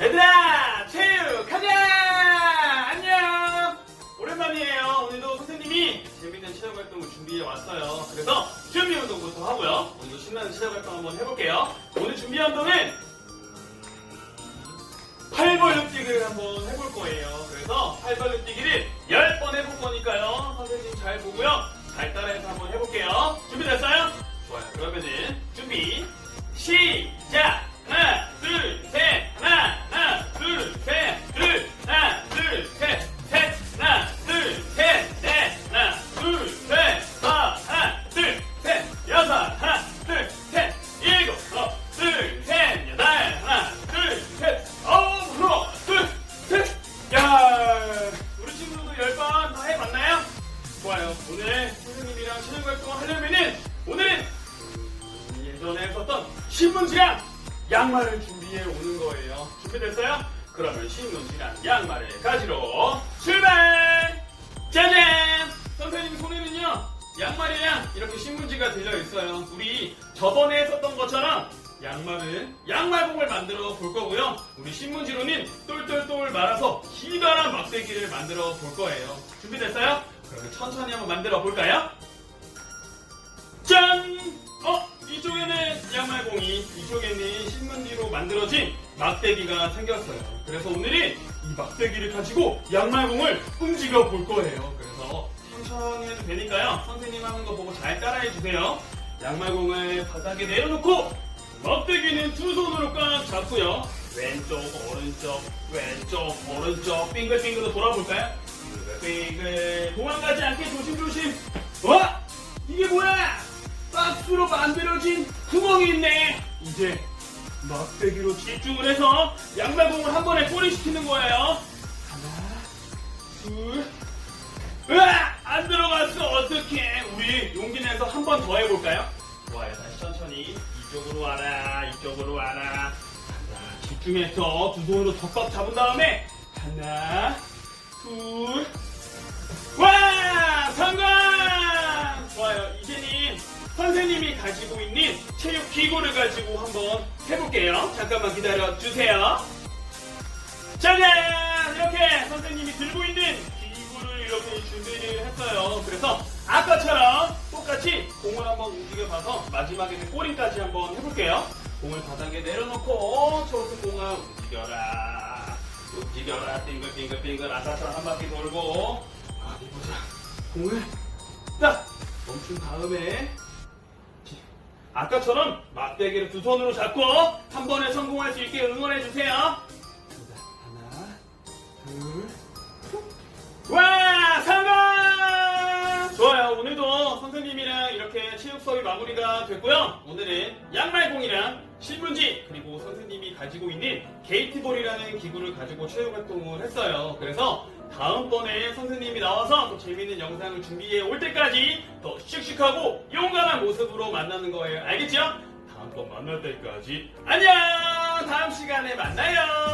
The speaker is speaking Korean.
얘들아 체육 가자! 안녕! 오랜만이에요. 오늘도 선생님이 재밌는 체육 활동을 준비해 왔어요. 그래서 준비 운동부터 하고요. 오늘도 신나는 체육 활동 한번 해볼게요. 오늘 준비한 운동은 팔벌려 뛰기를 한번 해볼 거예요. 그래서 팔벌려 뛰기를 10번 해볼 거니까요. 선생님 잘 보고요. 잘 따라해서 한번 해볼게요. 준비됐어요? 좋아요. 그러면은 준비 시작 좋아요 오늘 선생님이랑 체육 활동을 하려면은 오늘은 예전에 썼던 신문지랑 양말을 준비해 오는 거예요. 준비됐어요? 그러면 신문지랑 양말을 가지러 출발! 짜잔! 선생님 손에는요, 양말이랑 이렇게 신문지가 들려 있어요. 우리 저번에 양말은 양말봉을 만들어 볼 거고요. 우리 신문지로는 똘똘똘 말아서 기다란 막대기를 만들어 볼 거예요. 준비됐어요? 그러면 천천히 한번 만들어 볼까요? 짠! 어? 이쪽에는 양말봉이, 이쪽에는 신문지로 만들어진 막대기가 생겼어요. 그래서 오늘은 이 막대기를 가지고 양말봉을 움직여 볼 거예요. 그래서 천천히 해도 되니까요. 선생님 하는 거 보고 잘 따라해 주세요. 양말봉을 바닥에 내려놓고 막대기는 두 손으로 꽉 잡고요. 왼쪽, 오른쪽, 왼쪽, 오른쪽, 빙글빙글 돌아볼까요? 빙글빙글 도망가지 않게 조심조심. 와! 이게 뭐야? 박스로 만들어진 구멍이 있네. 이제 막대기로 집중을 해서 양말봉을 한 번에 꼬리시키는 거예요. 하나, 둘, 으아! 안 들어갔어. 어떡해. 우리 용기 내서 한 번 더 해 집중해서 두 손으로 덮밥 잡은 다음에 하나, 둘, 와! 성공! 좋아요. 이제는 선생님이 가지고 있는 체육 기구를 가지고 한번 해볼게요. 잠깐만 기다려 주세요. 짜잔! 이렇게 선생님이 들고 있는 기구를 이렇게 준비를 했어요. 그래서 아까처럼 똑같이 공을 한번 움직여봐서 마지막에 꼬리까지 한번 해볼게요. 공을 바닥에 내려놓고 초록색 공을 움직여라. 움직여라. 빙글빙글빙글 아까처럼 한 바퀴 돌고 어디 보자. 공을 딱 멈춘 다음에 아까처럼 막대기를 두 손으로 잡고 한 번에 성공할 수 있게 응원해 주세요. 하나, 둘, 와 성공! 좋아요. 오늘도 선생님이랑 이렇게 체육 수업이 마무리가 됐고요. 오늘은 양말공이랑 신문지 그리고 선생님이 가지고 있는 게이트볼이라는 기구를 가지고 체육 활동을 했어요. 그래서 다음번에 선생님이 나와서 또 재밌는 영상을 준비해 올 때까지 더 씩씩하고 용감한 모습으로 만나는 거예요. 알겠죠? 다음번 만날 때까지 안녕! 다음 시간에 만나요!